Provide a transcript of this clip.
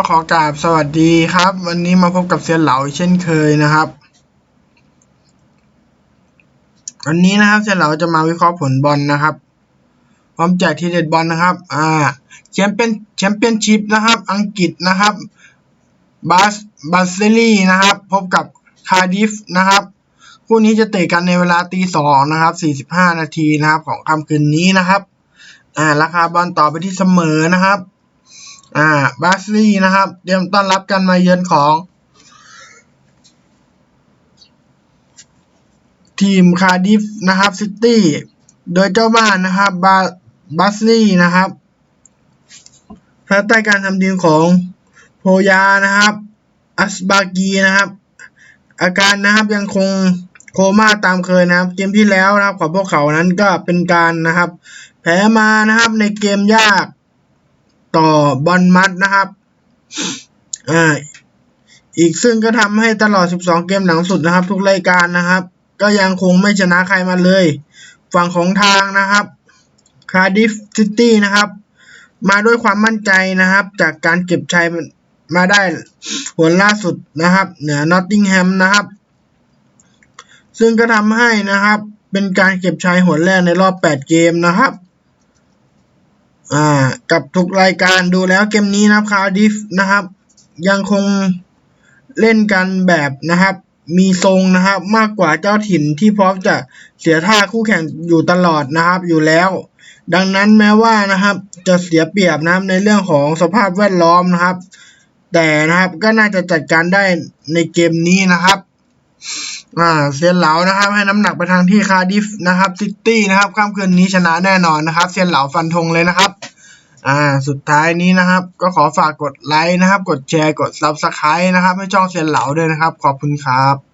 ก็ขอกราบสวัสดีครับ วันนี้มาพบกับเซียนเหลาเช่นเคยนะครับ วันนี้นะครับเซียนเหลาจะมาวิเคราะห์ผลบอลนะครับพร้อมแจกทีเด็ดบอลนะครับ อ่าแชมเปี้ยนแชมเปี้ยนชิพนะครับ อังกฤษนะครับบาสบาสเซลีนะครับ พบกับคาร์ดิฟนะครับคู่นี้จะเตะกันในเวลาตีสองนะครับสี่สิบห้านาทีนะครับ ของค่ำคืนนี้นะครับ อ่าราคาบอลต่อไปที่เสมอนะครับ อ่าบาสลีนะครับ เตรียมต้อนรับการมาเยือนของ ทีมคาร์ดิฟนะครับซิตี้โดยเจ้าบ้านนะครับบาบาสลีนะครับภายใต้การทำทีมของโพยานะครับ อัสบากีนะครับ อาการนะครับยังคงโคม่าตามเคยนะครับ เกมที่แล้วนะครับของพวกเขานั้นก็เป็นการนะครับ แพ้มานะครับในเกมยาก ต่อบอลมัดนะครับอ่าอีกซึ่งก็ทำให้ตลอด 12 เกมหลังสุดนะครับ ทุกรายการนะครับ ก็ยังคงไม่ชนะใครมาเลย ฝั่งของทางนะครับคาร์ดิฟซิตี้นะครับ มาด้วยความมั่นใจนะครับ จากการเก็บชัยมาได้ผลล่าสุดนะครับ เหนือนอตติงแฮมนะครับ ซึ่งก็ทำให้นะครับเป็นการเก็บชัยหนแรกในรอบ 8 เกมนะครับ อ่ากับทุกรายการดูแล้วเกมนี้นะครับคาร์ดิฟนะครับ ยังคงเล่นกันแบบนะครับ มีทรงนะครับมากกว่าเจ้าถิ่นที่พร้อมจะเสียท่าคู่แข่งอยู่ตลอดนะครับอยู่แล้ว ดังนั้นแม้ว่านะครับ จะเสียเปรียบนะครับในเรื่องของสภาพแวดล้อมนะครับ แต่นะครับก็น่าจะจัดการได้ในเกมนี้นะครับ อ่าเซียนเหลานะครับให้น้ำหนักไปทางที่คาร์ดิฟนะครับซิตี้นะครับค่ำคืนนี้ชนะแน่นอนนะครับเซียนเหลาฟันธงเลยนะครับอ่าสุดท้ายนี้นะครับ ก็ขอฝากกดไลค์นะครับ กดแชร์กดซับสไครต์นะครับให้ช่องเซียนเหลาด้วยนะครับ ขอบคุณครับ